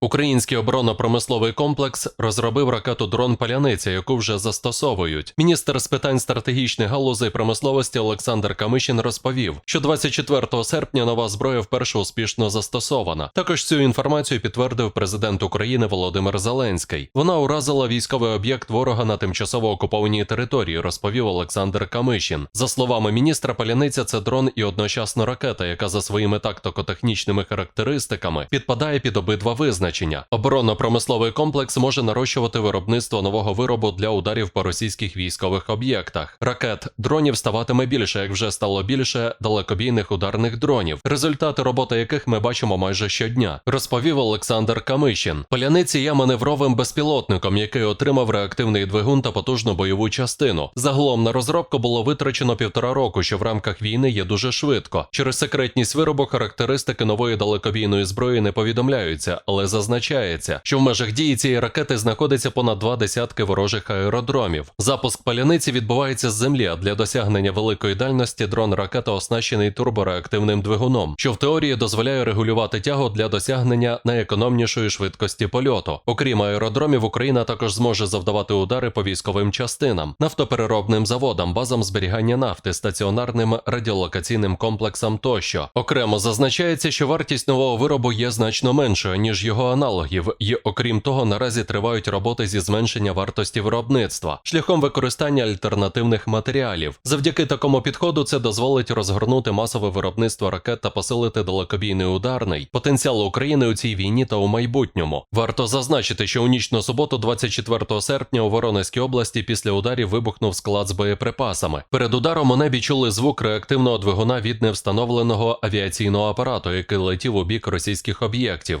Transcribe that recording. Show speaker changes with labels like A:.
A: Український оборонно-промисловий комплекс розробив ракету дрон Паляниця, яку вже застосовують. Міністр з питань стратегічних галузей промисловості Олександр Камишін розповів, що 24 серпня нова зброя вперше успішно застосована. Також цю інформацію підтвердив президент України Володимир Зеленський. Вона уразила військовий об'єкт ворога на тимчасово окупованій території, розповів Олександр Камишін. За словами міністра, Паляниця це дрон і одночасно ракета, яка за своїми тактико-технічними характеристиками підпадає під обидва визначення. Оборонно-промисловий комплекс може нарощувати виробництво нового виробу для ударів по російських військових об'єктах. Ракет дронів ставатиме більше, як вже стало більше далекобійних ударних дронів, результати роботи яких ми бачимо майже щодня, розповів Олександр Камишін. Поляниці є маневровим безпілотником, який отримав реактивний двигун та потужну бойову частину. Загалом на розробку було витрачено півтора року, що в рамках війни є дуже швидко. Через секретність виробу характеристики нової далекобійної зброї не повідомляються, але зазначається, що в межах дії цієї ракети знаходиться понад два десятки ворожих аеродромів. Запуск паляниці відбувається з землі, а для досягнення великої дальності дрон ракета оснащений турбореактивним двигуном, що в теорії дозволяє регулювати тягу для досягнення найекономнішої швидкості польоту. Окрім аеродромів, Україна також зможе завдавати удари по військовим частинам, нафтопереробним заводам, базам зберігання нафти, стаціонарним радіолокаційним комплексам тощо. Окремо зазначається, що вартість нового виробу є значно меншою ніж його аналогів, і окрім того, наразі тривають роботи зі зменшення вартості виробництва шляхом використання альтернативних матеріалів. Завдяки такому підходу це дозволить розгорнути масове виробництво ракет та посилити далекобійний ударний потенціал України у цій війні та у майбутньому. Варто зазначити, що у ніч на суботу, 24 серпня, у Воронезькій області після ударів вибухнув склад з боєприпасами. Перед ударом у небі чули звук реактивного двигуна від невстановленого авіаційного апарату, який летів у бік російських об'єктів.